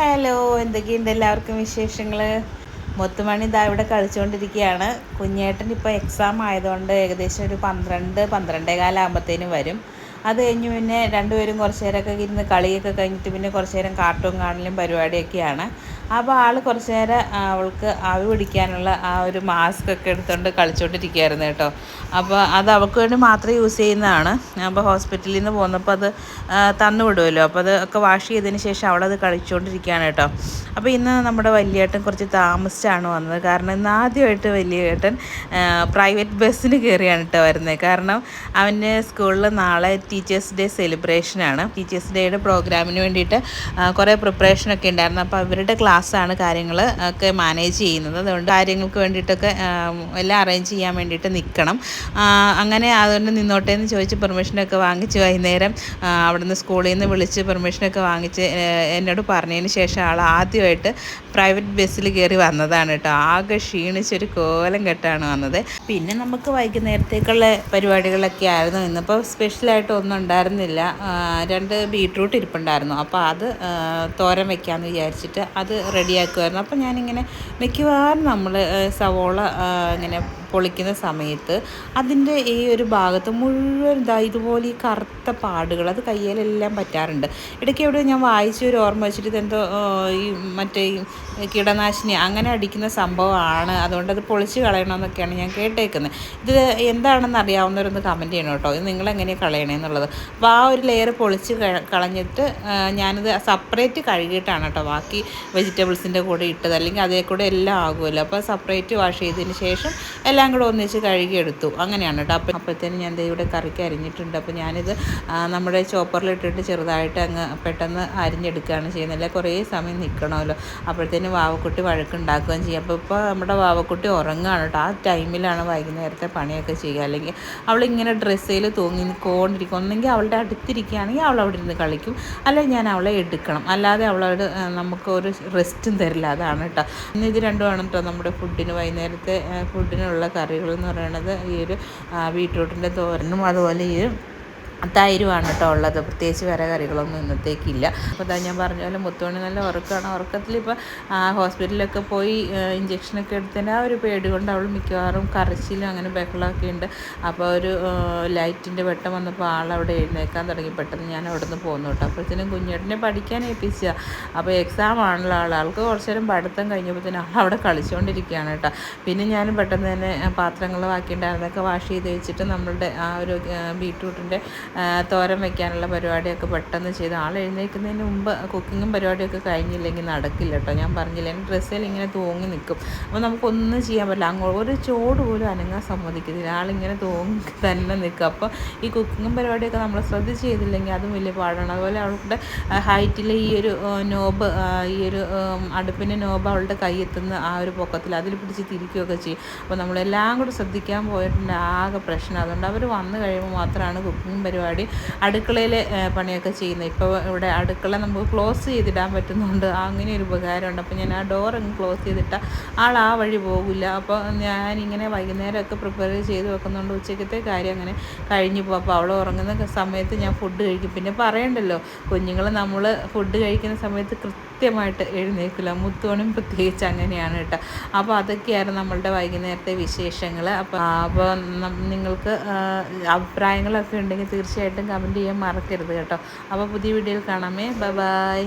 Hello എന്തൊക്കെയുണ്ട് എല്ലാവർക്കും വിശേഷങ്ങൾ മൊത്തമാണ് ഇതാ ഇവിടെ കളിച്ചുകൊണ്ടിരിക്കുകയാണ് കുഞ്ഞേട്ടൻ ഇപ്പോൾ എക്സാം ആയതുകൊണ്ട് ഏകദേശം ഒരു പന്ത്രണ്ട് പന്ത്രണ്ടേ കാലാകുമ്പോഴത്തേനും വരും. അത് കഴിഞ്ഞ് പിന്നെ രണ്ടുപേരും കുറച്ച് നേരമൊക്കെ ഇരുന്ന് കളിയൊക്കെ കഴിഞ്ഞിട്ട് പിന്നെ കുറച്ച് നേരം കാർട്ടൂൺ കാണലും പരിപാടിയൊക്കെയാണ്. അപ്പോൾ ആൾ കുറച്ച് നേരം അവൾക്ക് ആവി പിടിക്കാനുള്ള ആ ഒരു മാസ്ക് ഒക്കെ എടുത്തുകൊണ്ട് കളിച്ചുകൊണ്ടിരിക്കുകയായിരുന്നു കേട്ടോ. അപ്പോൾ അത് അവൾക്ക് വേണ്ടി മാത്രം യൂസ് ചെയ്യുന്നതാണ്. അപ്പോൾ ഹോസ്പിറ്റലിൽ നിന്ന് പോന്നപ്പോൾ അത് തന്നു വിടുമല്ലോ അപ്പോൾ അത് ഒക്കെ വാഷ് ചെയ്തതിന് ശേഷം അവളത് കളിച്ചുകൊണ്ടിരിക്കുകയാണ് കേട്ടോ. അപ്പോൾ ഇന്ന് നമ്മുടെ വലിയേട്ടൻ കുറച്ച് താമസിച്ചാണ് വന്നത്. കാരണം ഇന്ന് ആദ്യമായിട്ട് വലിയേട്ടൻ പ്രൈവറ്റ് ബസ്സിന് കയറിയാണ് കേട്ടോ വരുന്നത്. കാരണം അവന്റെ സ്കൂളിൽ നാളെ ടീച്ചേഴ്സ് ഡേ സെലിബ്രേഷനാണ് ടീച്ചേഴ്സ് ഡേയുടെ പ്രോഗ്രാമിന് വേണ്ടിയിട്ട് കുറേ പ്രിപ്പറേഷനൊക്കെ ഉണ്ടായിരുന്നു. അപ്പോൾ അവരുടെ ക്ലാസ്സാണ് കാര്യങ്ങൾ ഒക്കെ മാനേജ് ചെയ്യുന്നത്. അതുകൊണ്ട് കാര്യങ്ങൾക്ക് വേണ്ടിയിട്ടൊക്കെ എല്ലാം അറേഞ്ച് ചെയ്യാൻ വേണ്ടിയിട്ട് നിൽക്കണം അങ്ങനെ അതുകൊണ്ട് നിന്നോട്ടെ എന്ന് ചോദിച്ച് പെർമിഷനൊക്കെ വാങ്ങിച്ച് വൈകുന്നേരം അവിടുന്ന് സ്കൂളിൽ നിന്ന് വിളിച്ച് പെർമിഷനൊക്കെ വാങ്ങിച്ച് എന്നോട് പറഞ്ഞതിന് ശേഷം ആൾ ആദ്യമായിട്ട് പ്രൈവറ്റ് ബസ്സിൽ കയറി വന്നതാണ് കേട്ടോ. ആകെ ക്ഷീണിച്ചൊരു കോലം കെട്ടാണ് വന്നത്. പിന്നെ നമുക്ക് വൈകുന്നേരത്തേക്കുള്ള പരിപാടികളൊക്കെ ആയിരുന്നു. ഇന്നിപ്പോൾ സ്പെഷ്യലായിട്ട് ഒന്നും ഉണ്ടായിരുന്നില്ല. രണ്ട് ബീട്രൂട്ട് ഇരിപ്പുണ്ടായിരുന്നു. അപ്പോൾ അത് തോരം വെക്കാമെന്ന് വിചാരിച്ചിട്ട് അത് റെഡിയാക്കുമായിരുന്നു അപ്പോൾ ഞാനിങ്ങനെ മിക്കവാറും നമ്മൾ സവോള ഇങ്ങനെ പൊളിക്കുന്ന സമയത്ത് അതിന്റെ ഈ ഒരു ഭാഗത്ത് മുഴുവൻ ഇതാ ഇതുപോലെ ഈ കറുത്ത പാടുകൾ അത് കയ്യിലെല്ലാം പറ്റാറുണ്ട്. ഇടയ്ക്ക് എവിടെ ഞാൻ വായിച്ച ഒരു ഓർമ്മ വെച്ചിട്ട് ഇതെന്തോ ഈ മറ്റേ കീടനാശിനി അങ്ങനെ അടിക്കുന്ന സംഭവമാണ്. അതുകൊണ്ട് അത് പൊളിച്ച് കളയണമെന്നൊക്കെയാണ് ഞാൻ കേട്ടേക്കുന്നത്. ഇത് എന്താണെന്ന് അറിയാവുന്നവരൊന്ന് കമന്റ് ചെയ്യണം കേട്ടോ. ഇത് നിങ്ങളെങ്ങനെയാണ് കളയണേന്നുള്ളത് അപ്പോൾ ആ ഒരു ലെയർ പൊളിച്ച് കളഞ്ഞിട്ട് ഞാനിത് സെപ്പറേറ്റ് കഴുകിയിട്ടാണ് കേട്ടോ. ബാക്കി വെജിറ്റബിൾസിന്റെ കൂടെ ഇട്ടത്. അല്ലെങ്കിൽ അതേ കൂടെ എല്ലാം ആകുമല്ലോ. അപ്പോൾ സെപ്പറേറ്റ് വാഷ് ചെയ്തതിന് ശേഷം എല്ലാം കൂടെ ഒന്നിച്ച് കഴുകിയെടുത്തു അങ്ങനെയാണ് കേട്ടോ അപ്പം അപ്പോഴത്തേനും ഞാൻ ഇവിടെ കറിക്ക് അരിഞ്ഞിട്ടുണ്ട്. അപ്പോൾ ഞാനിത് നമ്മുടെ ചോപ്പറിലിട്ടിട്ട് ചെറുതായിട്ട് അങ്ങ് പെട്ടെന്ന് അരിഞ്ഞെടുക്കുകയാണ് ചെയ്യുന്നത്. അല്ലെങ്കിൽ കുറേ സമയം നിൽക്കണമല്ലോ അപ്പോഴത്തേനും വാവക്കുട്ടി വഴക്കുണ്ടാക്കുകയും ചെയ്യും. അപ്പോൾ ഇപ്പോൾ നമ്മുടെ വാവക്കുട്ടി ഉറങ്ങുകയാണ് കേട്ടോ ആ ടൈമിലാണ് വൈകുന്നേരത്തെ പണിയൊക്കെ ചെയ്യുക. അല്ലെങ്കിൽ അവളിങ്ങനെ ഡ്രസ്സിൽ തൂങ്ങി നിൽക്കൊണ്ടിരിക്കും. ഒന്നെങ്കിൽ അവളുടെ അടുത്തിരിക്കുകയാണെങ്കിൽ അവൾ അവിടെ ഇരുന്ന് കളിക്കും. അല്ലെങ്കിൽ ഞാൻ അവളെ എടുക്കണം. അല്ലാതെ അവളോട് നമുക്ക് ഒരു റെസ്റ്റും തരില്ല. അതാണ് കേട്ടോ ഇന്ന് ഇത് രണ്ടുമാണ് കേട്ടോ നമ്മുടെ ഫുഡിന് വൈകുന്നേരത്തെ ഫുഡിനുള്ള കറികൾ എന്ന് പറയുന്നത് ഈ ഒരു ബീട്രൂട്ടിന്റെ തോരനും അതുപോലെ ഈ തൈരുമാണ് കേട്ടോ ഉള്ളത്. പ്രത്യേകിച്ച് വേറെ കറികളൊന്നും ഇന്നത്തേക്കില്ല. അപ്പോൾ അതാ ഞാൻ പറഞ്ഞ പോലെ മുത്തുമണി നല്ല ഉറക്കമാണ് ഉറക്കത്തിൽ ഇപ്പോൾ ഹോസ്പിറ്റലിലൊക്കെ പോയി ഇഞ്ചക്ഷനൊക്കെ എടുത്തതിന്റെ ആ ഒരു പേടി കൊണ്ട് അവൾ മിക്കവാറും കരച്ചിലും അങ്ങനെ ബഹളമൊക്കെ ഉണ്ട്. അപ്പോൾ ഒരു ലൈറ്റിന്റെ വെട്ടം വന്നപ്പോൾ ആളവിടെ എഴുന്നേക്കാൻ തുടങ്ങി. പെട്ടെന്ന് ഞാൻ അവിടെ നിന്ന് പോന്നു കേട്ടോ. അപ്പോഴത്തേനും കുഞ്ഞേട്ടനെ പഠിക്കാൻ ഏൽപ്പിച്ച. അപ്പോൾ എക്സാം ആണല്ലോ ആൾ ആൾക്ക് കുറച്ച് നേരം പഠിത്തം കഴിഞ്ഞപ്പോഴത്തേനും ആൾ അവിടെ കളിച്ചുകൊണ്ടിരിക്കുകയാണ് കേട്ടോ. പിന്നെ ഞാൻ പെട്ടെന്ന് തന്നെ പാത്രങ്ങൾ ബാക്കിയുണ്ടായിരുന്നൊക്കെ വാഷ് ചെയ്ത് വെച്ചിട്ട് നമ്മളുടെ ആ ഒരു ബീട്രൂട്ടിന്റെ തോരൻ വെക്കാനുള്ള പരിപാടിയൊക്കെ പെട്ടെന്ന് ചെയ്ത്. ആൾ എഴുന്നേൽക്കുന്നതിന് മുമ്പ് കുക്കിങ്ങും പരിപാടിയൊക്കെ കഴിഞ്ഞില്ലെങ്കിൽ നടക്കില്ല കേട്ടോ ഞാൻ പറഞ്ഞില്ല എന്റെ ഡ്രസ്സിൽ ഇങ്ങനെ തൂങ്ങി നിൽക്കും. അപ്പോൾ നമുക്കൊന്നും ചെയ്യാൻ പറ്റില്ല. അങ്ങോട്ട് ഒരു ചോട് പോലും അനങ്ങാൻ സമ്മതിക്കുന്നില്ല ആളിങ്ങനെ തൂങ്ങി തന്നെ നിൽക്കും. അപ്പോൾ ഈ കുക്കിങ്ങും പരിപാടിയൊക്കെ നമ്മൾ ശ്രദ്ധിച്ച് ചെയ്തില്ലെങ്കിൽ അതും വലിയ പാടാണ്. അതുപോലെ അവളുടെ ഹൈറ്റിലെ ഈ ഒരു നോബ് ഈ ഒരു അടുപ്പിന്റെ നോബ് അവളുടെ കൈയെത്തുന്ന ആ ഒരു പൊക്കത്തിൽ അതിൽ പിടിച്ച് തിരിക്കുകയൊക്കെ ചെയ്യും. അപ്പോൾ നമ്മളെല്ലാം കൂടെ ശ്രദ്ധിക്കാൻ പോയിട്ടുണ്ട്. ആകെ പ്രശ്നം. അതുകൊണ്ട് അവർ വന്നു കഴിയുമ്പോൾ മാത്രമാണ് കുക്കിങ്ങും പരിപാടി പരിപാടി അടുക്കളയിൽ പണിയൊക്കെ ചെയ്യുന്നത്. ഇപ്പോൾ ഇവിടെ അടുക്കള നമുക്ക് ക്ലോസ് ചെയ്തിടാൻ പറ്റുന്നുണ്ട്. അങ്ങനെ ഒരു ഉപകാരമുണ്ട്. അപ്പോൾ ഞാൻ ആ ഡോർ അങ്ങ് ക്ലോസ് ചെയ്തിട്ടാൽ ആൾ ആ വഴി പോകില്ല അപ്പോൾ ഞാനിങ്ങനെ വൈകുന്നേരമൊക്കെ പ്രിപ്പയർ ചെയ്ത് വെക്കുന്നുണ്ട് ഉച്ചക്കത്തെ കാര്യം അങ്ങനെ കഴിഞ്ഞു പോകും. അപ്പോൾ അവൾ ഉറങ്ങുന്ന സമയത്ത് ഞാൻ ഫുഡ് കഴിക്കും. പിന്നെ പറയണ്ടല്ലോ കുഞ്ഞുങ്ങൾ നമ്മൾ ഫുഡ് കഴിക്കുന്ന സമയത്ത് കൃത്യമായിട്ട് എഴുന്നേൽക്കില്ല. മുത്തോണും പ്രത്യേകിച്ച് അങ്ങനെയാണ് കേട്ടോ. അപ്പോൾ അതൊക്കെയായിരുന്നു നമ്മളുടെ വൈകുന്നേരത്തെ വിശേഷങ്ങൾ. അപ്പോൾ അപ്പോൾ നിങ്ങൾക്ക് അഭിപ്രായങ്ങളൊക്കെ ഉണ്ടെങ്കിൽ തീർച്ചയായിട്ടും കമന്റ് ചെയ്യാൻ മറക്കരുത് കേട്ടോ. അപ്പോൾ പുതിയ വീഡിയോയിൽ കാണാമേ. ബൈ